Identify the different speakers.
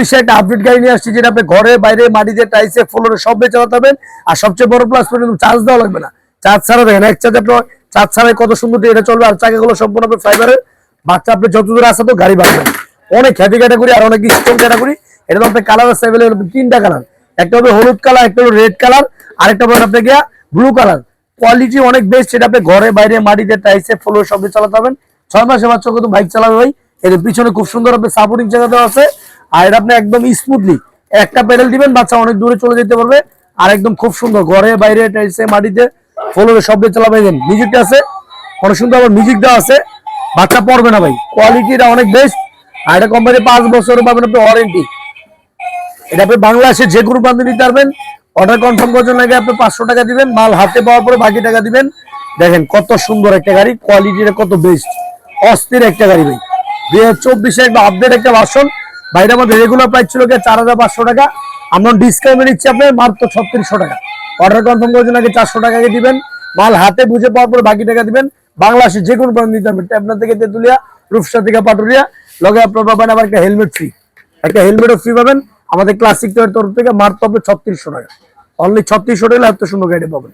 Speaker 1: চব্বিশে একটা আপডেট গাড়ি নিয়ে আসছি, যেটা আপনি ঘরে, বাইরে, মাটিতে টাইসে ফ্লোরে সব চালাতে আর সবচেয়ে বড় প্লাস পয়েন্ট চার্জ দেওয়া লাগবে না। চার্জ ছাড়া দেখেন, এক চার্জ আপনার চার্জ ছাড়াই কত সুন্দর এটা চলবে, আর চাকাগুলো সম্পূর্ণ আপনার ফাইবারের বাচ্চা আপনি যত আসে তো গাড়ি বাড়বেন অনেক ক্যাটাগরি আর অনেক স্ট্রং ক্যাটাগরি এটা আপনার কালার আছে অ্যাভেলেবল তিনটা কালার একটা হবে হলুদ কালার একটা হলো রেড কালার আরেকটা হবে আপনার গিয়া ব্লু কালার কোয়ালিটি অনেক বেস্ট সেটা আপনি ঘরে, বাইরে, মাটিতে টাইসে ফ্লোর সব চালাতে পারবেন। ছয় মাসে বাচ্চা কিন্তু বাইক চালাবে ভাই? এর পিছনে খুব সুন্দর আপনি সাপোর্টিং জায়গা দেওয়া আছে। আর এটা আপনি একদম স্মুথলি একটা প্যাডেল দিবেন, বাচ্চা অনেক দূরে চলে যেতে পারবে। আর একদম খুব সুন্দর, ঘরে, বাইরে টাইসে মাটিতে, ফ্লোরে সব দিয়ে চালাবে মিউজিকটা আছে, অনেক সুন্দর আবার মিউজিক দেওয়া আছে। বাচ্চা পড়বে না ভাই কোয়ালিটিটা অনেক বেস্ট আর এটা কোম্পানি পাঁচ বছর পাবেন আপনি ওয়ারেন্টি এটা আপনি বাংলাদেশে যে কোনো প্রান্তে নিতে পারবেন। অর্ডার কনফার্ম করার জন্য আগে আপনি পাঁচশো টাকা দিবেন, মাল হাতে পাওয়ার পরে বাকি টাকা দিবেন। দেখেন, কত সুন্দর একটা গাড়ি কোয়ালিটিটা কত বেস্ট অস্থির একটা গাড়ি ভাই। দুই হাজার চব্বিশে একটা আপডেট একটা ভার্সন বাইরে আমাদের রেগুলার প্রাইস ছিল চার হাজার পাঁচশো টাকা। আমরা ডিসকাউন্ট নিচ্ছি আপনার মাত্র ছত্রিশশো টাকা। অর্ডার কনফার্ম করার জন্য আগে চারশো টাকা আগে দিবেন। মাল হাতে বুঝে পাওয়ার পরে বাকি টাকা দিবেন। বাংলাদেশে যে কোনো প্রান্ত নিতে পারবেন। আপনার থেকে তেতুলিয়া, রূপসা থেকে পাটুরিয়া লগে আপনার পাবেন আবার একটা হেলমেট ফ্রি একটা হেলমেটও ফ্রি পাবেন। আমাদের ক্লাসিক তরফ থেকে মাত্র হবে ছত্রিশশো টাকা। অনলি ছত্রিশশো টাকা এত সুন্দর গাড়ি পাবেন।